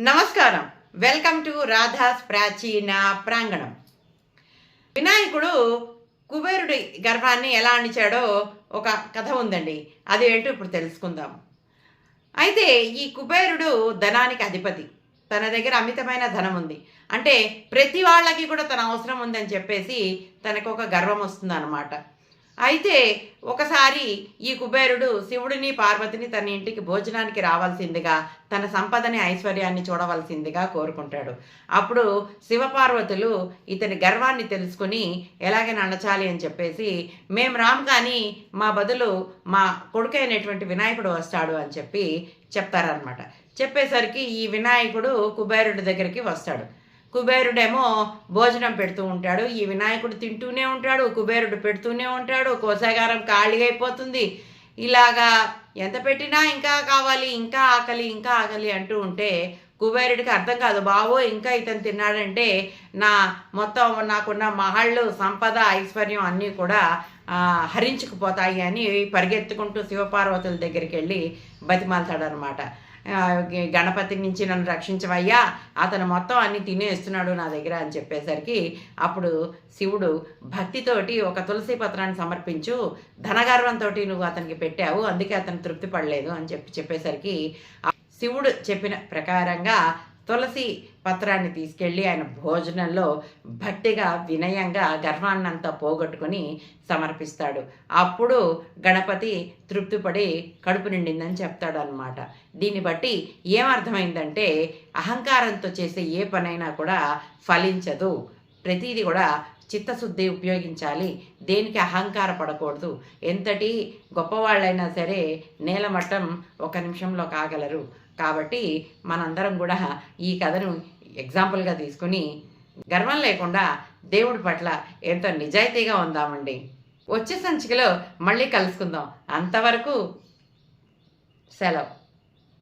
నమస్కారం. Welcome to Radha's ప్రాచీన ప్రాంగణం. వినాయకుడు కుబేరుడి గర్భాన్ని ఎలా అణిచాడో ఒక కథ ఉందండి. అది ఏంటో ఇప్పుడు తెలుసుకుందాం. అయితే ఈ కుబేరుడు ధనానికి అధిపతి. తన దగ్గర అమితమైన ధనం ఉంది. అంటే ప్రతి వాళ్ళకి కూడా తన అవసరం ఉందని చెప్పేసి తనకు ఒక గర్వం వస్తుంది అయితే ఒకసారి ఈ కుబేరుడు శివుడిని పార్వతిని తన ఇంటికి భోజనానికి రావాల్సిందిగా తన సంపదని ఐశ్వర్యాన్ని చూడవలసిందిగా కోరుకుంటాడు. అప్పుడు శివపార్వతులు ఇతని గర్వాన్ని తెలుసుకుని ఎలాగైనా అణచాలి అని చెప్పేసి మేము రాము కానీ మా బదులు మా కొడుకైనటువంటి వినాయకుడు వస్తాడు అని చెప్పి చెప్తారనమాట చెప్పేసరికి ఈ వినాయకుడు కుబేరుడి దగ్గరికి వస్తాడు. కుబేరుడేమో భోజనం పెడుతూ ఉంటాడు ఈ వినాయకుడు తింటూనే ఉంటాడు కుబేరుడు పెడుతూనే ఉంటాడు కోసాగారం ఖాళీగా అయిపోతుంది. ఇలాగా ఎంత పెట్టినా ఇంకా కావాలి ఇంకా ఆకలి ఇంకా ఆకలి అంటూ ఉంటే కుబేరుడికి అర్థం కాదు బావో ఇంకా ఇతను తిన్నాడంటే నా మొత్తం నాకున్న మహళ్ళు సంపద ఐశ్వర్యం అన్నీ కూడా హరించుకుపోతాయి అని పరిగెత్తుకుంటూ శివపార్వతుల దగ్గరికి వెళ్ళి బతిమాలతాడనమాట గణపతి నుంచి నన్ను రక్షించవయ్యా అతను మొత్తం అన్ని తినేస్తున్నాడు నా దగ్గర అని చెప్పేసరికి అప్పుడు శివుడు భక్తితోటి ఒక తులసి పత్రాన్ని సమర్పించు ధనగర్వంతో నువ్వు అతనికి పెట్టావు అందుకే అతను తృప్తి పడలేదు అని చెప్పి చెప్పేసరికి శివుడు చెప్పిన ప్రకారంగా తులసి పత్రాన్ని తీసుకెళ్ళి ఆయన భోజనంలో భట్టిగా వినయంగా గర్వాన్నంతా పోగొట్టుకొని సమర్పిస్తాడు. అప్పుడు గణపతి తృప్తిపడి కడుపు నిండిందని చెప్తాడు అనమాట దీన్ని బట్టి ఏమర్థమైందంటే అహంకారంతో చేసే ఏ పనైనా కూడా ఫలించదు. ప్రతిదీ కూడా చిత్తశుద్ధి ఉపయోగించాలి. దేనికి అహంకార పడకూడదు. ఎంతటి గొప్పవాళ్ళైనా సరే నేలమట్టం ఒక నిమిషంలో కాగలరు. కాబట్టి మనందరం కూడా ఈ కథను ఎగ్జాంపుల్గా తీసుకుని గర్వం లేకుండా దేవుడి పట్ల ఎంతో నిజాయితీగా ఉందామండి. వచ్చే సంచికలో మళ్ళీ కలుసుకుందాం. అంతవరకు సెలవు.